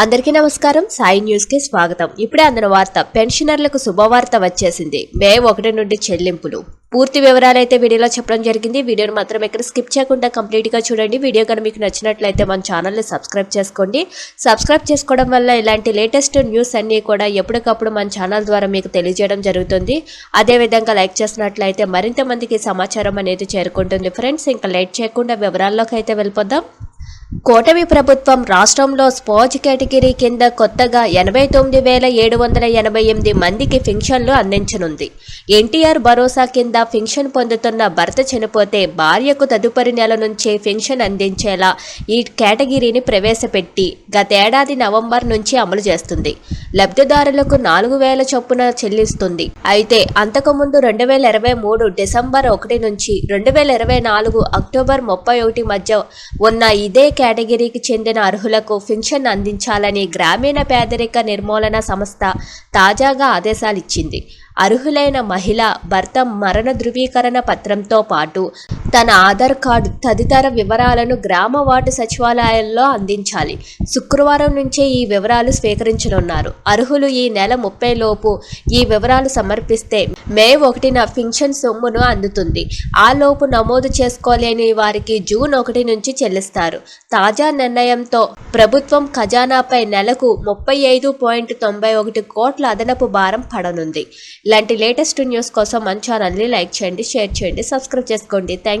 అందరికీ నమస్కారం. సాయి న్యూస్కి స్వాగతం. ఇప్పుడే అందిన వార్త పెన్షనర్లకు శుభవార్త వచ్చేసింది. మే ఒకటి నుండి చెల్లింపులు. పూర్తి వివరాలైతే వీడియోలో చెప్పడం జరిగింది. వీడియోని మాత్రం ఎక్కడ స్కిప్ చేయకుండా కంప్లీట్గా చూడండి. వీడియో కనుక మీకు నచ్చినట్లయితే మన ఛానల్ని సబ్స్క్రైబ్ చేసుకోండి. సబ్స్క్రైబ్ చేసుకోవడం వల్ల ఇలాంటి లేటెస్ట్ న్యూస్ అన్ని కూడా ఎప్పటికప్పుడు మన ఛానల్ ద్వారా మీకు తెలియజేయడం జరుగుతుంది. అదే విధంగా లైక్ చేసినట్లయితే మరింత మందికి సమాచారం అనేది చేరుకుంటుంది. ఫ్రెండ్స్ ఇంకా లేట్ చేయకుండా వివరాల్లోకి అయితే వెళ్ళిపోదాం. కూటమి ప్రభుత్వం రాష్ట్రంలో స్పోజ్ కేటగిరీ కింద కొత్తగా ఎనభై తొమ్మిది వేల ఏడు వందల ఎనభై ఎనిమిది మందికి పింఛన్లు అందించనుంది. ఎన్టీఆర్ భరోసా కింద పింఛన్ పొందుతున్న భర్త చనిపోతే భార్యకు తదుపరి నెల నుంచే పింఛన్ అందించేలా ఈ కేటగిరీని ప్రవేశపెట్టి గతేడాది నవంబర్ నుంచి అమలు చేస్తుంది. లబ్ధిదారులకు నాలుగు వేల చొప్పున చెల్లిస్తుంది. అయితే అంతకుముందు రెండు వేల ఇరవై మూడు డిసెంబర్ ఒకటి నుంచి రెండు వేల ఇరవై నాలుగు అక్టోబర్ ముప్పై ఒకటి మధ్య ఉన్న ఇదే కేటగిరీకి చెందిన అర్హులకు పింఛన్ అందించాలని గ్రామీణ పేదరిక నిర్మూలన సంస్థ తాజాగా ఆదేశాలిచ్చింది. అర్హులైన మహిళ భర్త మరణ ధృవీకరణ పత్రంతో పాటు తన ఆధార్ కార్డు తదితర వివరాలను గ్రామ వార్డు సచివాలయాల్లో అందించాలి. శుక్రవారం నుంచే ఈ వివరాలు స్వీకరించనున్నారు. అర్హులు ఈ నెల ముప్పై లోపు ఈ వివరాలు సమర్పిస్తే మే ఒకటిన పింఛన్ సొమ్మును అందుతుంది. ఆ లోపు నమోదు చేసుకోలేని వారికి జూన్ ఒకటి నుంచి చెల్లిస్తారు. తాజా నిర్ణయంతో ప్రభుత్వం ఖజానాపై నెలకు ముప్పై ఐదు పాయింట్ తొంభై ఒకటి కోట్ల అదనపు భారం పడనుంది. ఇలాంటి లేటెస్ట్ న్యూస్ కోసం మన ఛానల్ని లైక్ చేయండి షేర్ చేయండి సబ్స్క్రైబ్ చేసుకోండి. Thank